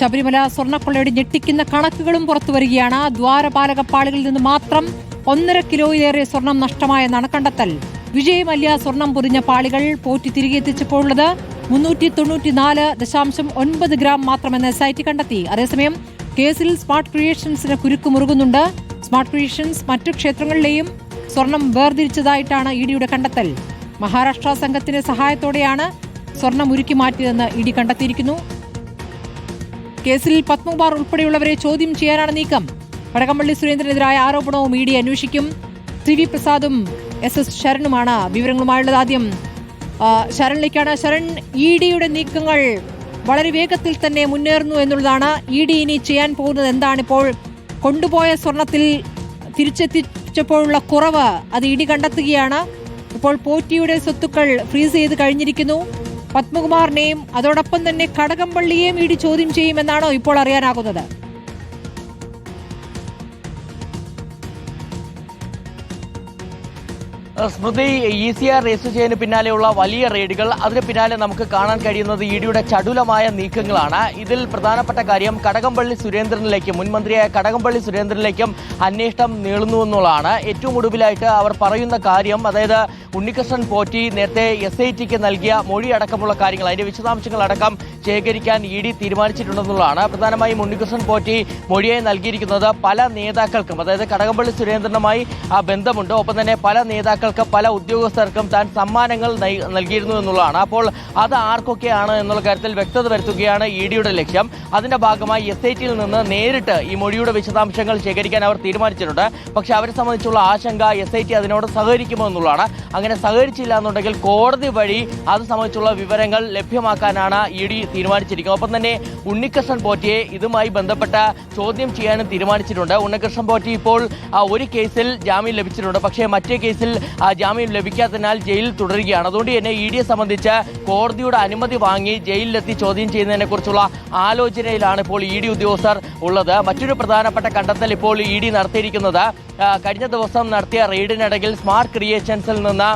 ശബരിമല സ്വർണക്കൊള്ളയുടെ ഞെട്ടിക്കുന്ന കണക്കുകളും പുറത്തു വരികയാണ്. ദ്വാരപാലക പാളികളിൽ നിന്ന് മാത്രം ഒന്നര കിലോയിലേറെ സ്വർണം നഷ്ടമായെന്നാണ് കണ്ടെത്തൽ. വിജയ് മല്യ സ്വർണം പൊതിഞ്ഞ പാളികൾ പോറ്റി തിരികെ എത്തിച്ചപ്പോഴുള്ളത് മുന്നൂറ്റി തൊണ്ണൂറ്റിനാല് ദശാംശം ഒൻപത് ഗ്രാം മാത്രമെന്ന് എസ് ഐ ടി കണ്ടെത്തി. അതേസമയം കേസിൽ സ്മാർട്ട് ക്രിയേഷൻസിന് കുരുക്ക് മുറുകുന്നുണ്ട്. സ്മാർട്ട് ക്രിയേഷൻസ് മറ്റു ക്ഷേത്രങ്ങളിലെയും സ്വർണം വേർതിരിച്ചതായിട്ടാണ് ഇ ഡിയുടെ കണ്ടെത്തൽ. മഹാരാഷ്ട്ര സംഘത്തിന്റെ സഹായത്തോടെയാണ് സ്വർണം ഉരുക്കി മാറ്റിയതെന്ന് ഇ ഡി കണ്ടെത്തിയിരിക്കുന്നു. കേസിൽ പത്മകുമാർ ഉൾപ്പെടെയുള്ളവരെ ചോദ്യം ചെയ്യാനാണ് നീക്കം. വടകംപള്ളി സുരേന്ദ്രനെതിരായ ആരോപണവും ഇ ഡി അന്വേഷിക്കും. ടി വി പ്രസാദും എസ് എസ് ശരണുമാണ് വിവരങ്ങളുമായുള്ളത് ആദ്യം. ശരണിലേക്കാണ്. ശരൺ ഇ ഡിയുടെ നീക്കങ്ങൾ വളരെ വേഗത്തിൽ തന്നെ മുന്നേറുന്നു എന്നുള്ളതാണ്. ഇ ഡി ഇനി ചെയ്യാൻ പോകുന്നത് എന്താണിപ്പോൾ? കൊണ്ടുപോയ സ്വർണത്തിൽ തിരിച്ചെത്തിച്ചപ്പോഴുള്ള കുറവ് അത് ഇ ഡി കണ്ടെത്തുകയാണ്. ഇപ്പോൾ പോറ്റിയുടെ സ്വത്തുക്കൾ ഫ്രീസ് ചെയ്ത് കഴിഞ്ഞിരിക്കുന്നു. പത്മകുമാറിനെയും അതോടൊപ്പം തന്നെ കടകംപള്ളിയെയും ഇടി ചോദ്യം ചെയ്യുമെന്നാണോ ഇപ്പോൾ അറിയാനാകുന്നത്? സ്മൃതി ഇ സി ആർ രജിസ്റ്റർ ചെയ്യുന്നതിന് പിന്നാലെയുള്ള വലിയ റെയ്ഡുകൾ. അതിന് പിന്നാലെ നമുക്ക് കാണാൻ കഴിയുന്നത് ഇ ഡിയുടെ ചടുലമായ നീക്കങ്ങളാണ്. ഇതിൽ പ്രധാനപ്പെട്ട കാര്യം കടകംപള്ളി സുരേന്ദ്രനിലേക്കും മുൻമന്ത്രിയായ കടകംപള്ളി സുരേന്ദ്രനിലേക്കും അന്വേഷണം നീളുന്നു എന്നുള്ളതാണ്. ഏറ്റവും ഒടുവിലായിട്ട് അവർ പറയുന്ന കാര്യം അതായത് ഉണ്ണികൃഷ്ണൻ പോറ്റി നേരത്തെ എസ് ഐ ടിക്ക് നൽകിയ മൊഴി അടക്കമുള്ള കാര്യങ്ങൾ അതിന്റെ വിശദാംശങ്ങൾ അടക്കം ശേഖരിക്കാൻ ഇ ഡി തീരുമാനിച്ചിട്ടുണ്ടെന്നുള്ളതാണ്. പ്രധാനമായും ഉണ്ണികൃഷ്ണൻ പോറ്റി മൊഴിയായി നൽകിയിരിക്കുന്നത് പല നേതാക്കൾക്കും അതായത് കടകംപള്ളി സുരേന്ദ്രനുമായി ആ ബന്ധമുണ്ട്. ഒപ്പം തന്നെ പല നേതാക്കൾക്ക് പല ഉദ്യോഗസ്ഥർക്കും താൻ സമ്മാനങ്ങൾ നൽകിയിരുന്നു എന്നുള്ളതാണ്. അപ്പോൾ അത് ആർക്കൊക്കെയാണ് എന്നുള്ള കാര്യത്തിൽ വ്യക്തത വരുത്തുകയാണ് ഇ ഡിയുടെ ലക്ഷ്യം. അതിന്റെ ഭാഗമായി എസ് ഐ ടിയിൽ നിന്ന് നേരിട്ട് ഈ മൊഴിയുടെ വിശദാംശങ്ങൾ ശേഖരിക്കാൻ അവർ തീരുമാനിച്ചിട്ടുണ്ട്. പക്ഷേ അവരെ സംബന്ധിച്ചുള്ള ആശങ്ക എസ് ഐ ടി അതിനോട് സഹകരിക്കുമോ എന്നുള്ളതാണ്. അങ്ങനെ സഹകരിച്ചില്ല എന്നുണ്ടെങ്കിൽ കോടതി വഴി അത് സംബന്ധിച്ചുള്ള വിവരങ്ങൾ ലഭ്യമാക്കാനാണ് ഇ ഡി തീരുമാനിച്ചിരിക്കുന്നത്. ഒപ്പം തന്നെ ഉണ്ണികൃഷ്ണൻ പോറ്റിയെ ഇതുമായി ബന്ധപ്പെട്ട ചോദ്യം ചെയ്യാനും തീരുമാനിച്ചിട്ടുണ്ട്. ഉണ്ണികൃഷ്ണൻ പോറ്റി ഇപ്പോൾ ഒരു കേസിൽ ജാമ്യം ലഭിച്ചിട്ടുണ്ട്. പക്ഷേ മറ്റേ കേസിൽ ജാമ്യം ലഭിക്കാത്തതിനാൽ ജയിലിൽ തുടരുകയാണ്. അതുകൊണ്ട് തന്നെ ഇ ഡിയെ സംബന്ധിച്ച് കോടതിയുടെ അനുമതി വാങ്ങി ജയിലിലെത്തി ചോദ്യം ചെയ്യുന്നതിനെ കുറിച്ചുള്ള ആലോചനയിലാണ് ഇപ്പോൾ ഇ ഡി ഉദ്യോഗസ്ഥർ ഉള്ളത്. മറ്റൊരു പ്രധാനപ്പെട്ട കണ്ടെത്തൽ ഇപ്പോൾ ഇ ഡി നടത്തിയിരിക്കുന്നത് കഴിഞ്ഞ ദിവസം നടത്തിയ റെയ്ഡിനിടയിൽ സ്മാർട്ട് ക്രിയേഷൻസിൽ നിന്ന്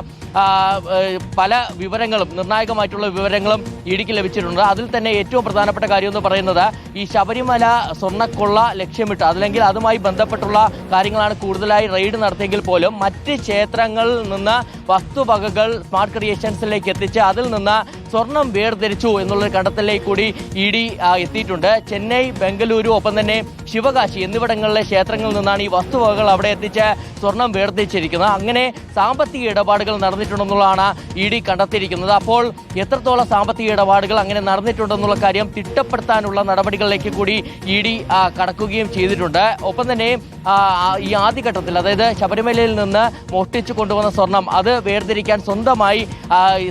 പല വിവരങ്ങളും നിർണായകമായിട്ടുള്ള വിവരങ്ങളും ഇടുക്കി ലഭിച്ചിട്ടുണ്ട്. അതിൽ തന്നെ ഏറ്റവും പ്രധാനപ്പെട്ട കാര്യം എന്ന് പറയുന്നത് ഈ ശബരിമല സ്വർണക്കൊള്ള ലക്ഷ്യമിട്ട് അല്ലെങ്കിൽ അതുമായി ബന്ധപ്പെട്ടുള്ള കാര്യങ്ങളാണ് കൂടുതലായി റെയ്ഡ് നടത്തിയെങ്കിൽ പോലും മറ്റ് ക്ഷേത്രങ്ങളിൽ നിന്ന് വസ്തുവകകൾ സ്മാർട്ട് ക്രിയേഷൻസിലേക്ക് എത്തിച്ച് അതിൽ നിന്ന് സ്വർണം വേർതിരിച്ചു എന്നുള്ള കണ്ടെത്തലിലേക്ക് കൂടി ഇ ഡി എത്തിയിട്ടുണ്ട്. ചെന്നൈ ബംഗളൂരു ഒപ്പം തന്നെ ശിവകാശി എന്നിവിടങ്ങളിലെ ക്ഷേത്രങ്ങളിൽ നിന്നാണ് ഈ വസ്തുവകകൾ അവിടെ എത്തിച്ച് സ്വർണം വേർതിരിച്ചിരിക്കുന്നത്. അങ്ങനെ സാമ്പത്തിക ഇടപാടുകൾ നടന്നിട്ടുണ്ടെന്നുള്ളതാണ് ഇ ഡി കണ്ടെത്തിയിരിക്കുന്നത്. അപ്പോൾ എത്രത്തോളം സാമ്പത്തിക ഇടപാടുകൾ അങ്ങനെ നടന്നിട്ടുണ്ടെന്നുള്ള കാര്യം തിട്ടപ്പെടുത്താനുള്ള നടപടികളിലേക്ക് കൂടി ഇ ഡി കടക്കുകയും ചെയ്തിട്ടുണ്ട്. ഒപ്പം തന്നെ ഈ ആദ്യഘട്ടത്തിൽ അതായത് ശബരിമലയിൽ നിന്ന് മോഷ്ടിച്ചു കൊണ്ടുവന്ന സ്വർണം അത് വേർതിരിക്കാൻ സ്വന്തമായി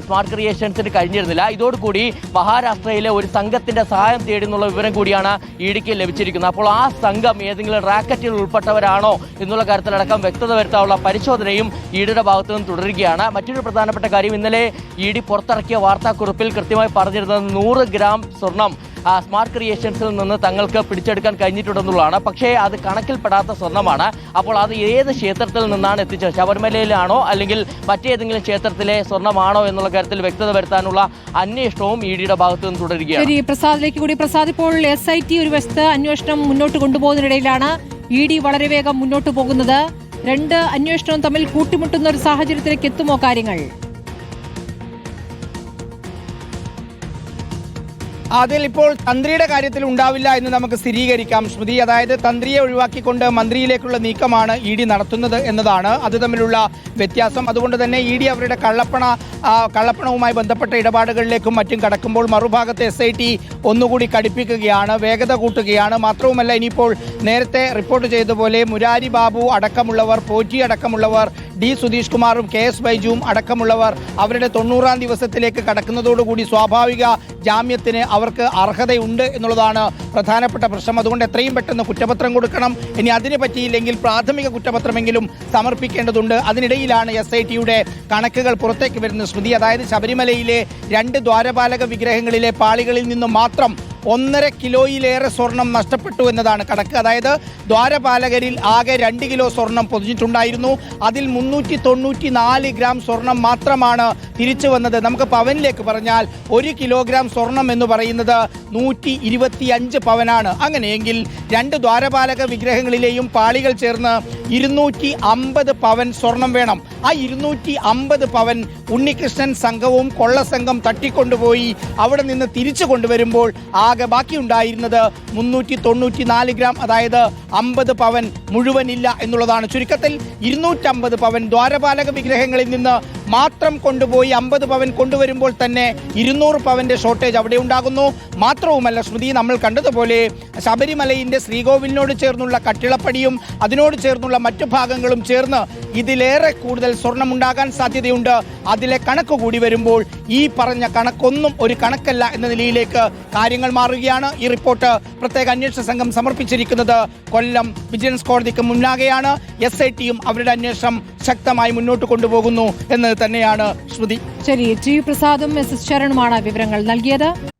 സ്മാർട്ട് ക്രിയേഷൻസിന് കഴിഞ്ഞിരുന്നില്ല. ഇതോടുകൂടി മഹാരാഷ്ട്രയിലെ ഒരു സംഘത്തിന്റെ സഹായം തേടി എന്നുള്ള വിവരം കൂടിയാണ് ഇ ഡിക്ക് ലഭിച്ചിരിക്കുന്നത്. അപ്പോൾ ആ സംഘം ഏതെങ്കിലും റാക്കറ്റിൽ ഉൾപ്പെട്ടവരാണോ എന്നുള്ള കാര്യത്തിലടക്കം വ്യക്തത വരുത്താനുള്ള പരിശോധനയും ഇ ഡിയുടെ ഭാഗത്തു നിന്ന് തുടരുകയാണ്. മറ്റൊരു പ്രധാനപ്പെട്ട കാര്യം ഇന്നലെ ഇ ഡി പുറത്തിറക്കിയ വാർത്താക്കുറിപ്പിൽ കൃത്യമായി പറഞ്ഞിരുന്നത് നൂറ് ഗ്രാം സ്വർണം സ്മാർട്ട് ക്രിയേഷൻസിൽ നിന്ന് തങ്ങൾക്ക് പിടിച്ചെടുക്കാൻ കഴിഞ്ഞിട്ടുണ്ടെന്നുള്ളതാണ്. പക്ഷേ അത് കണക്കിൽപ്പെടാത്ത സ്വർണമാണ്. അപ്പോൾ അത് ഏത് ക്ഷേത്രത്തിൽ നിന്നാണ് എത്തിച്ചത്? ശബരിമലയിലാണോ അല്ലെങ്കിൽ മറ്റേതെങ്കിലും ക്ഷേത്രത്തിലെ സ്വർണമാണോ എന്നുള്ള കാര്യത്തിൽ വ്യക്തത വരുത്താനുള്ള അന്വേഷണവും ഇ ഡിയുടെ ഭാഗത്തു നിന്ന് തുടരുകയാണ്. പ്രസാദിലേക്ക് കൂടി. പ്രസാദ് ഇപ്പോൾ എസ് ഐ ടി ഒരു വശത്ത് അന്വേഷണം മുന്നോട്ട് കൊണ്ടുപോകുന്നതിനിടയിലാണ് ഇ ഡി വളരെ വേഗം മുന്നോട്ട് പോകുന്നത്. രണ്ട് അന്വേഷണവും തമ്മിൽ കൂട്ടിമുട്ടുന്ന ഒരു സാഹചര്യത്തിലേക്ക് എത്തുമോ കാര്യങ്ങൾ? അതിൽ ഇപ്പോൾ തന്ത്രിയുടെ കാര്യത്തിൽ ഉണ്ടാവില്ല എന്ന് നമുക്ക് സ്ഥിരീകരിക്കാം. സ്മൃതി അതായത് തന്ത്രിയെ ഒഴിവാക്കിക്കൊണ്ട് മന്ത്രിയിലേക്കുള്ള നീക്കമാണ് ഇ ഡി നടത്തുന്നത് എന്നതാണ്. അത് തമ്മിലുള്ള വ്യത്യാസം. അതുകൊണ്ട് തന്നെ ഇ ഡി അവരുടെ കള്ളപ്പണ കള്ളപ്പണവുമായി ബന്ധപ്പെട്ട ഇടപാടുകളിലേക്കും മറ്റും കടക്കുമ്പോൾ മറുഭാഗത്ത് എസ് ഐ ടി ഒന്നുകൂടി കടുപ്പിക്കുകയാണ് വേഗത കൂട്ടുകയാണ്. മാത്രവുമല്ല ഇനിയിപ്പോൾ നേരത്തെ റിപ്പോർട്ട് ചെയ്തതുപോലെ മുരാരി ബാബു അടക്കമുള്ളവർ പോറ്റി അടക്കമുള്ളവർ ഡി സുധീഷ് കുമാറും കെ എസ് ബൈജുവും അടക്കമുള്ളവർ അവരുടെ തൊണ്ണൂറാം ദിവസത്തിലേക്ക് കടക്കുന്നതോടുകൂടി സ്വാഭാവിക ജാമ്യത്തിന് അവർക്ക് അർഹതയുണ്ട് എന്നുള്ളതാണ് പ്രധാനപ്പെട്ട പ്രശ്നം. അതുകൊണ്ട് എത്രയും പെട്ടെന്ന് കുറ്റപത്രം കൊടുക്കണം. ഇനി അതിന് പറ്റിയില്ലെങ്കിൽ പ്രാഥമിക കുറ്റപത്രമെങ്കിലും സമർപ്പിക്കേണ്ടതുണ്ട്. അതിനിടയിലാണ് എസ് ഐ ടിയുടെ കണക്കുകൾ പുറത്തേക്ക് വരുന്ന സ്മൃതി അതായത് ശബരിമലയിലെ രണ്ട് ദ്വാരപാലക വിഗ്രഹങ്ങളിലെ പാളികളിൽ നിന്നും മാത്രം ഒന്നര കിലോയിലേറെ സ്വർണം നഷ്ടപ്പെട്ടു എന്നതാണ് കണക്ക്. അതായത് ദ്വാരപാലകരിൽ ആകെ രണ്ട് കിലോ സ്വർണം പൊതിഞ്ഞിട്ടുണ്ടായിരുന്നു. അതിൽ മുന്നൂറ്റി തൊണ്ണൂറ്റി നാല് ഗ്രാം സ്വർണം മാത്രമാണ് തിരിച്ചു വന്നത്. നമുക്ക് പവനിലേക്ക് പറഞ്ഞാൽ ഒരു കിലോഗ്രാം സ്വർണം എന്ന് പറയുന്നത് നൂറ്റി ഇരുപത്തി അഞ്ച് പവനാണ്. അങ്ങനെയെങ്കിൽ രണ്ട് ദ്വാരപാലക വിഗ്രഹങ്ങളിലെയും പാളികൾ ചേർന്ന് ഇരുന്നൂറ്റി അമ്പത് പവൻ സ്വർണം വേണം. ആ ഇരുന്നൂറ്റി അമ്പത് പവൻ ഉണ്ണികൃഷ്ണൻ സംഘവും കൊള്ളസംഘം തട്ടിക്കൊണ്ടുപോയി അവിടെ നിന്ന് തിരിച്ചു കൊണ്ടുവരുമ്പോൾ ആകെ ബാക്കിയുണ്ടായിരുന്നത് മുന്നൂറ്റി തൊണ്ണൂറ്റി നാല് ഗ്രാം അതായത് അമ്പത് പവൻ മുഴുവനില്ല എന്നുള്ളതാണ്. ചുരുക്കത്തിൽ ഇരുന്നൂറ്റമ്പത് പവൻ ദ്വാരപാലക വിഗ്രഹങ്ങളിൽ നിന്ന് മാത്രം കൊണ്ടുപോയി അമ്പത് പവൻ കൊണ്ടുവരുമ്പോൾ തന്നെ ഇരുന്നൂറ് പവന്റെ ഷോർട്ടേജ് അവിടെ ഉണ്ടാകുന്നു. മാത്രവുമല്ല സ്മൃതി നമ്മൾ കണ്ടതുപോലെ ശബരിമലയിന്റെ ശ്രീകോവിലിനോട് ചേർന്നുള്ള കട്ടിളപ്പടിയും അതിനോട് ചേർന്നുള്ള മറ്റു ഭാഗങ്ങളും ചേർന്ന് ഇതിലേറെ കൂടുതൽ സ്വർണം ഉണ്ടാകാൻ സാധ്യതയുണ്ട്. അതിലെ കണക്ക് കൂടി വരുമ്പോൾ ഈ പറഞ്ഞ കണക്കൊന്നും ഒരു കണക്കല്ല എന്ന നിലയിലേക്ക് കാര്യങ്ങൾ മാറുകയാണ്. ഈ റിപ്പോർട്ട് പ്രത്യേക അന്വേഷണ സംഘം സമർപ്പിച്ചിരിക്കുന്നത് കൊല്ലം വിജിലൻസ് കോടതിക്ക് മുന്നാകെയാണ്. എസ് ഐ ടിയും അവരുടെ അന്വേഷണം ശക്തമായി മുന്നോട്ട് കൊണ്ടുപോകുന്നു എന്ന് തന്നെയാണ് ശ്രുതി. ശരി ടി. പ്രസാദും എസ്. എസ്. ശരണുമാണ് വിവരങ്ങൾ നൽകിയത്.